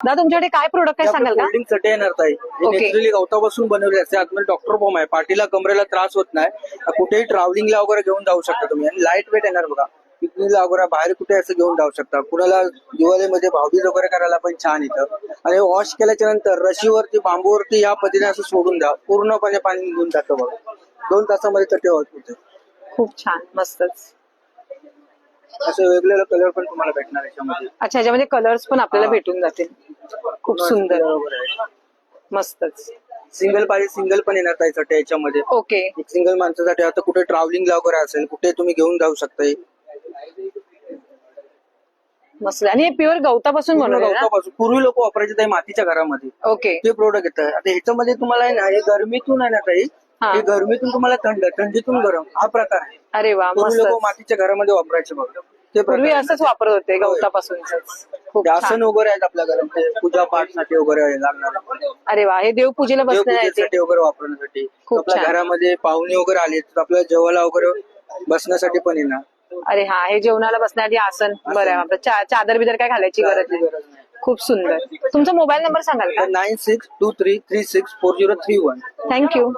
दादा तुमच्याकडे काय प्रोडक्ट आहे सांगाल का? फोल्डिंग चटे येणार ताई. Okay. नॅचरली गवतापासून बनवले असते. आतमध्ये डॉक्टर फॉर्म आहे. पाठीला कमरेला त्रास होत नाही. कुठेही ट्रॅव्हलिंगला वगैरे घेऊन जाऊ शकता तुम्ही. आणि लाइट वेट येणार बघा. पिकनिकला वगैरे बाहेर कुठे असं घेऊन जाऊ शकता. कुणाला दिवाळीमध्ये भावबीज वगैरे करायला पण छान येतं आणि वॉश केल्याच्यानंतर रशीवरती बांबूवरती या पद्धतीने असं सोडून द्या. पूर्णपणे पाणी निघून जातं बघा. दोन तासामध्ये चटे होत होते खूप छान. मस्तच. असे वेगवेगळे कलर पण तुम्हाला भेटणार याच्यामध्ये. अच्छा ह्याच्यामध्ये कलर्स पण आपल्याला हा. भेटून जातील. खूप सुंदर. आहे. मस्तच. सिंगल पाहिजे सिंगल पण येणार चटे याच्यामध्ये. ओके. एक सिंगल माणसासाठी आता कुठे ट्रॅव्हलिंगला वगैरे असेल कुठे तुम्ही घेऊन जाऊ शकता. मस्त. आणि हे प्युअर गवतापासून पूर्ण बनवलं ना? गवतापासून. पूर्वी लोक वापरायचे ताई मातीच्या घरामध्ये. ओके. ते प्रोडक्ट येतात आता ह्याच्यामध्ये तुम्हाला आहे ना हे गरमीतून आहे ना ताई हा. हे गरमीतून तुम्हाला थंड थंडीतून गरम हा प्रकार आहे. अरे वा लोक मातीच्या घरामध्ये वापरायचे बघ. ते पूर्वी असंच वापरत होते गवतापासून आसन वगैरे आहेत आपल्या घरामध्ये पूजा पाठसाठी वगैरे लागणार. अरे वा हे देवपूजेला बसण्यासाठी वगैरे वापरण्यासाठी. आपल्या. घरामध्ये पाहुणे वगैरे आले तर आपल्या जेवायला वगैरे बसण्यासाठी पण येणार अरे हा हे जेवणाला बसण्यासाठी आसन. बरं आहे आपलं चादर बिदर काय घालायची गरज नाही. खूप सुंदर. तुमचा मोबाईल नंबर सांगाल का? Nine six two three three six four zero three one thank you.